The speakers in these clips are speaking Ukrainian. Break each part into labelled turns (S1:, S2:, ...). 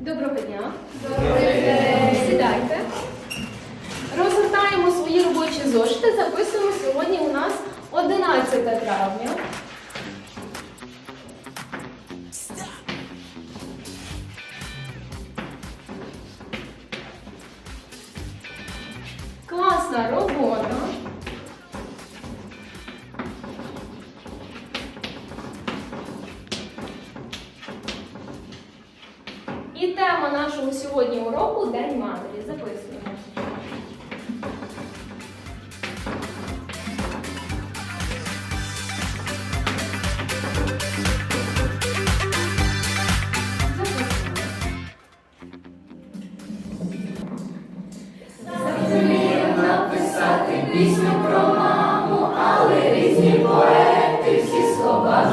S1: Доброго дня. Доброго. Сідайте. Розгортаємо свої робочі зошити. Записуємо сьогодні у нас 11 травня. Класна робота. нашому сьогодні уроку День матері. Записуємо.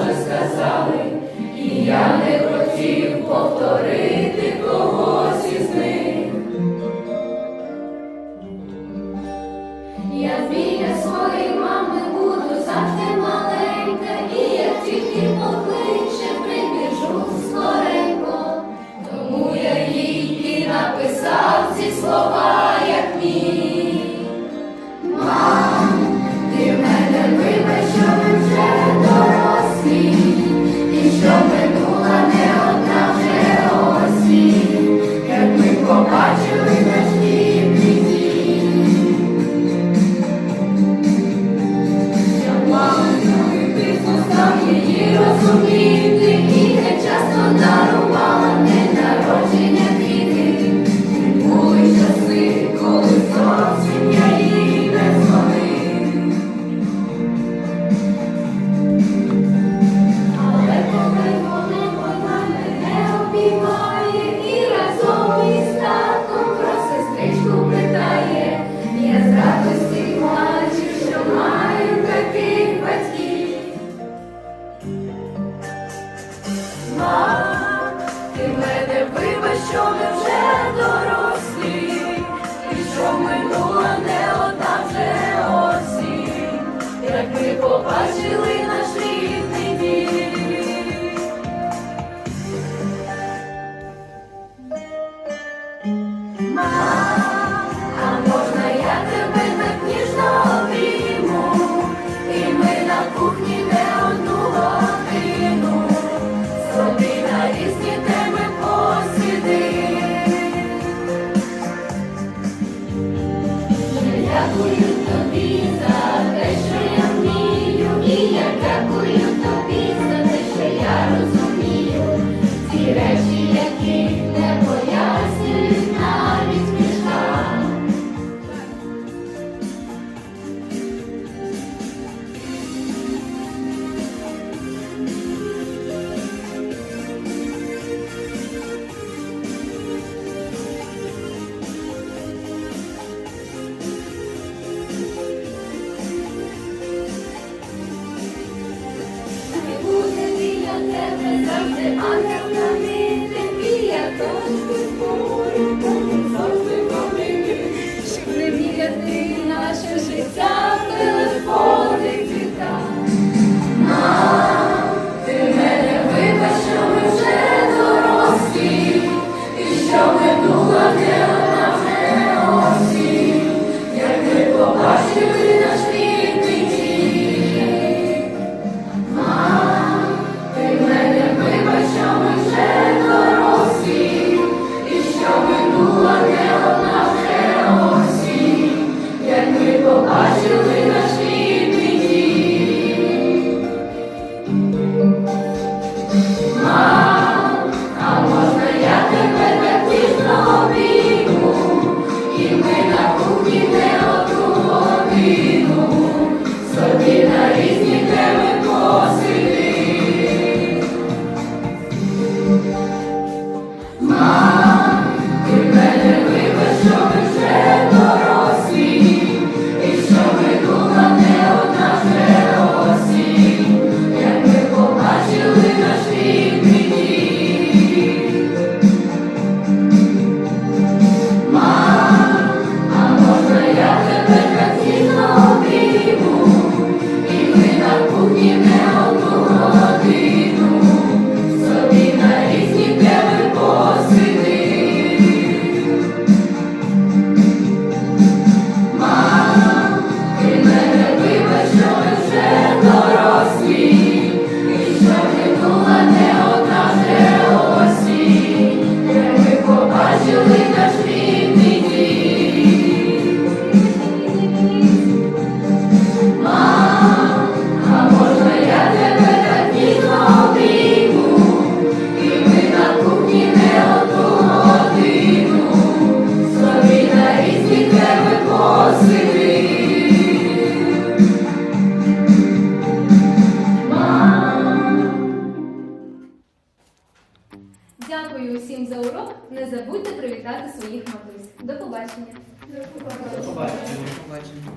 S2: Вже сказали, і я не хотів повторити. Я біля своєї мами буду завжди маленька, і я тільки буду. show. Orgullo tu vida Та ж ти урок не забудьте
S1: привітати своїх матусь. До побачення. До побачення.
S3: До побачення.